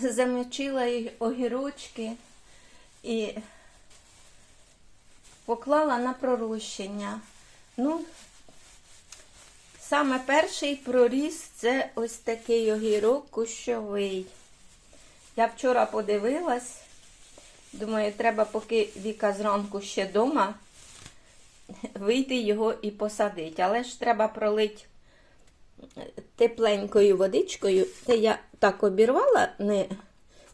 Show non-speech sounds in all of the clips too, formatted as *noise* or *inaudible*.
замочила й огірочки і поклала на пророщення. Ну, саме перший проріс це ось такий огірок кущовий. Я вчора подивилась, думаю, треба, поки Віка зранку ще вдома, вийти його і посадити. Але ж треба пролити тепленькою водичкою. Це я так обірвала не,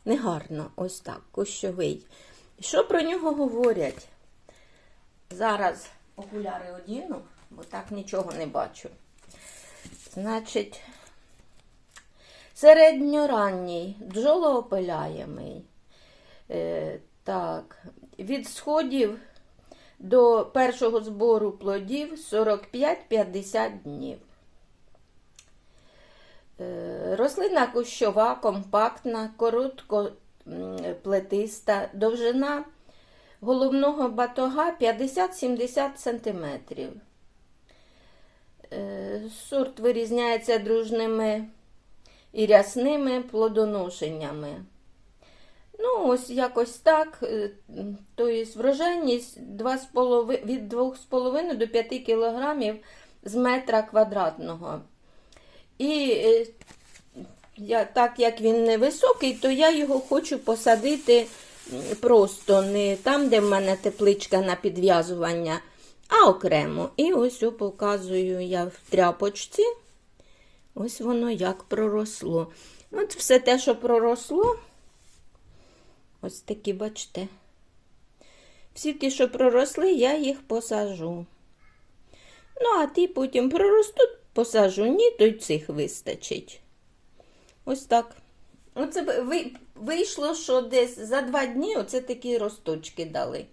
не гарно, ось так, кущовий. Що про нього говорять? Зараз окуляри одіну, бо так нічого не бачу. Значить, середньоранній, бджолоопиляємий. Е, так, від сходів до першого збору плодів 45-50 днів. Е, Рослина кущова, компактна, коротко плетиста, довжина головного батога 50-70 см. Е, Сорт вирізняється дружними і рясними плодоношеннями. Ну, ось якось так. Тобто врожайність 2,5 від 2,5 до 5 кг з метра квадратного. І е, я, так як він невисокий, то я його хочу посадити просто не там, де в мене тепличка на підв'язування, а окремо. І ось о, показую я в тряпочці. Ось воно як проросло. От все те, що проросло, ось такі, бачите. Всі ті, що проросли, я їх посажу. Ну, а ті потім проростуть, посажу. Ні, то й цих вистачить. Ось так. Оце ви- ви- вийшло, що десь за два дні оце такі росточки дали.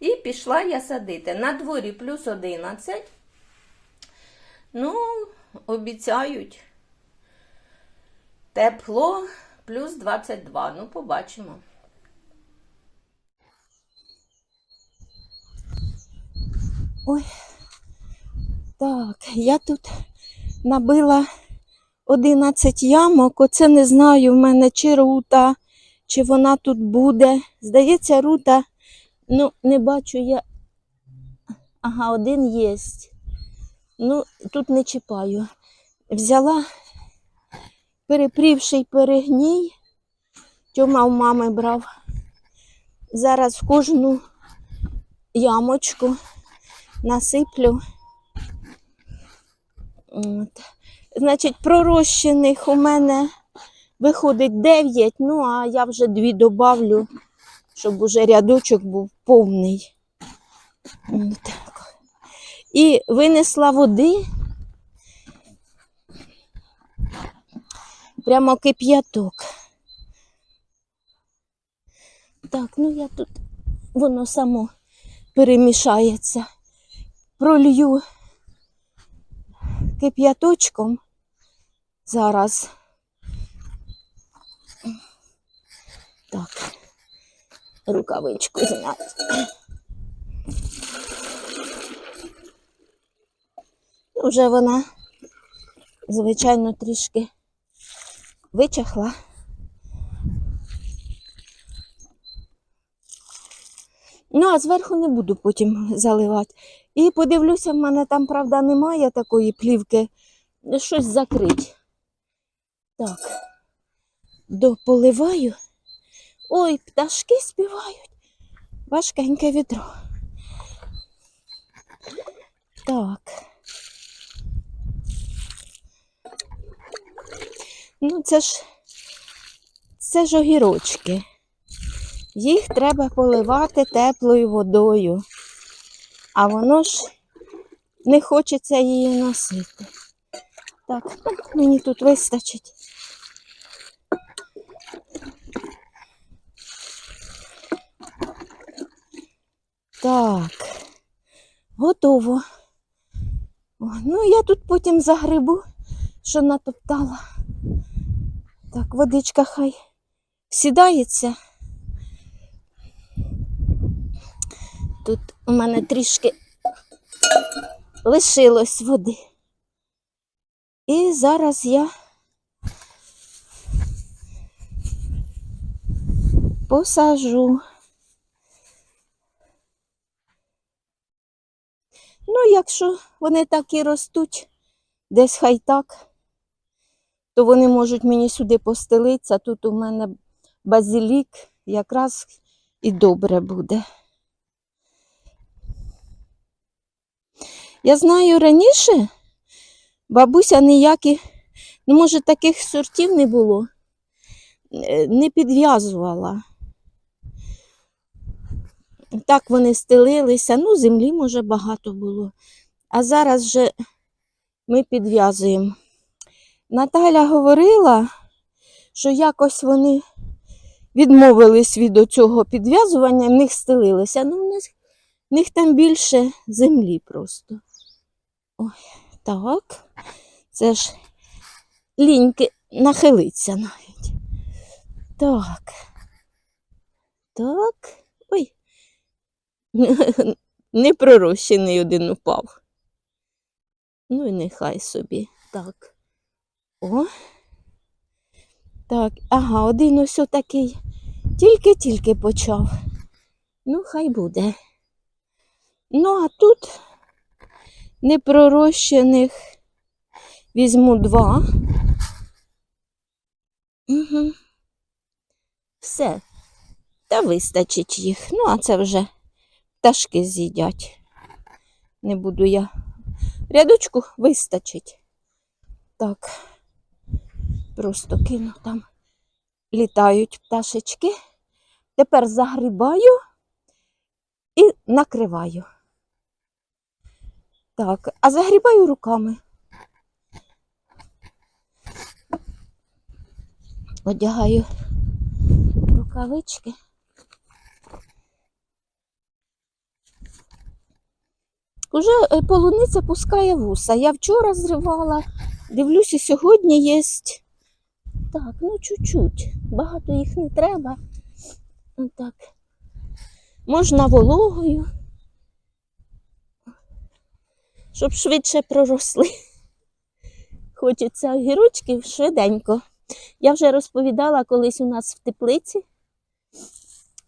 І пішла я садити. На дворі плюс 11. Ну, обіцяють. Тепло плюс 22. Ну, побачимо. Ой, так, я тут набила 11 ямок. Оце не знаю в мене чи рута, чи вона тут буде. Здається, рута, ну, не бачу я. Ага, один є. Ну, тут не чіпаю. Взяла перепрівший перегній. Тьома у мами брав. Зараз в кожну ямочку насиплю. От. Значить, пророщених у мене виходить 9, ну а я вже дві добавлю, щоб уже рядочок був повний. Отак. І винесла води. Прямо кип'яток. Так, ну я тут воно само перемішається. Пролью кип'яточком зараз. Так, рукавичку зняти. Вже вона, звичайно, трішки вичахла. Ну, а зверху не буду потім заливати. І подивлюся, в мене там, правда, немає такої плівки. Щось закрить. Так, дополиваю. Ой, пташки співають. Важкеньке відро. Так. Ну, це ж це ж огірочки. Їх треба поливати теплою водою. А воно ж не хочеться її носити. Так, ну, мені тут вистачить. Так, готово. Ну, я тут потім загрибу, що натоптала. Так, водичка хай сідається. Тут у мене трішки лишилось води. І зараз я посажу. Ну, якщо вони так і ростуть, десь хай так, то вони можуть мені сюди постелитися. Тут у мене базилік якраз і добре буде. Я знаю раніше, бабуся ніякі, ну, може, таких сортів не було, е, не підв'язувала. Так вони стелилися, ну, землі, може, багато було. А зараз же ми підв'язуємо. Наталя говорила, що якось вони відмовились від цього підв'язування, в них стелилися. Ну, в них, в них там більше землі просто. Ой, так. Це ж ліньки нахилиться навіть. Так. Так. Ой. *laughs* Не пророщений один упав. Ну і нехай собі. Так. О. Так, ага, один ось такий. Тільки-тільки почав. Ну, хай буде. Ну, а тут непророщених візьму два. Угу. Все. Та вистачить їх. Ну, а це вже пташки з'їдять. Не буду я. Рядочку вистачить. Так. Просто кину там. Літають пташечки. Тепер загрібаю і накриваю. Так, а загрібаю руками. Одягаю рукавички. Уже е, полуниця пускає вуса. Я вчора зривала, дивлюся, сьогодні є. Так, ну чуть-чуть. Багато їх не треба. Так. Можна вологою, щоб швидше проросли. Хочеться огірочків швиденько. Я вже розповідала колись у нас в теплиці.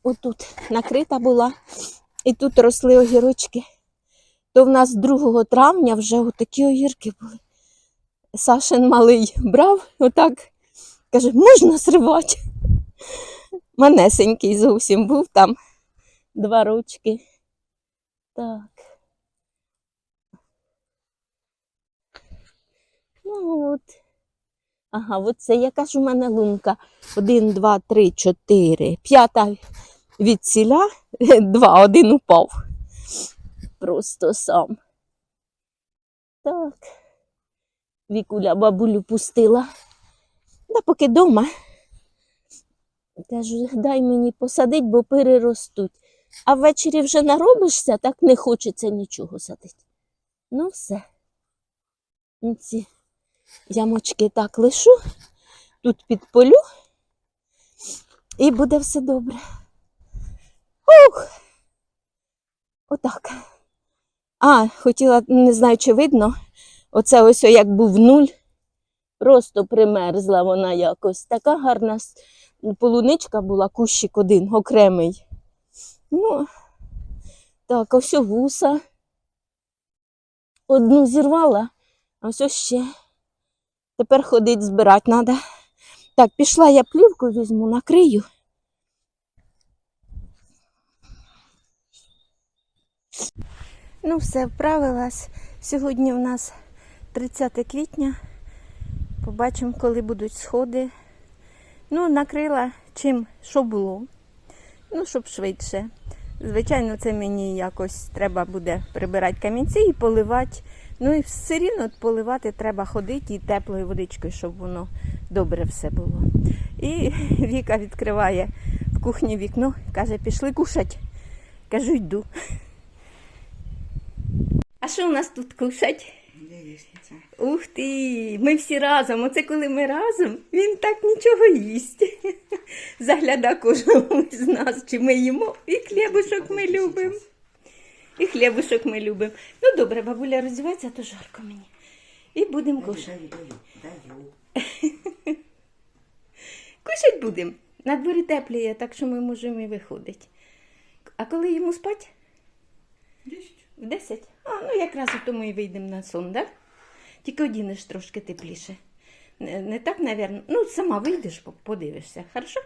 Отут накрита була, і тут росли огірочки. То в нас 2 травня вже отакі огірки були. Сашин малий брав, отак каже, можна зривати. Манесенький зовсім був там. Два ручки. Так. Ну от. Ага, от це яка ж у мене лунка. Один, два, три, чотири. П'ята від ціля, *laughs* два, один упав. Просто сам. Так. Вікуля бабулю пустила. Да поки дома. Кажу, дай мені посадить, бо переростуть. А ввечері вже наробишся, так не хочеться нічого садити. Ну, все. Ці ямочки так лишу, тут підполю, і буде все добре. Ух! Отак. А, хотіла, не знаю, чи видно, оце ось як був нуль. Просто примерзла вона якось. Така гарна полуничка була, кущик один, окремий. Ну, так, ось вуса. Одну зірвала, а ось ще. Тепер ходить збирати треба. Так, пішла я плівку візьму, накрию. Ну, все, вправилась. Сьогодні у нас 30 квітня. Побачимо, коли будуть сходи. Ну, накрила чим, що було. Ну, щоб швидше. Звичайно, це мені якось треба буде прибирати камінці і поливати. Ну і все рівно поливати треба ходити і теплою водичкою, щоб воно добре все було. І *laughs* Віка відкриває в кухні вікно, каже, пішли кушать. Кажу, йду. А що у нас тут кушать? Яєчниця. Ух ти! Ми всі разом. Оце коли ми разом, він так нічого їсть. Загляда кожному з нас, чи ми їмо, і хлібушок ми любимо. І хлібушок ми любимо. Ну добре, бабуля роздівається, то жарко мені. І будемо кушати. Даю, даю, даю. *laughs* Кушать будемо. На дворі тепліє, так що ми можемо і виходити. А коли йому спать? В 10? А, ну якраз у тому і вийдемо на сон, так? Тільки одінеш трошки тепліше. Не, не так, навірно. Ну, сама вийдеш, подивишся, хорошо?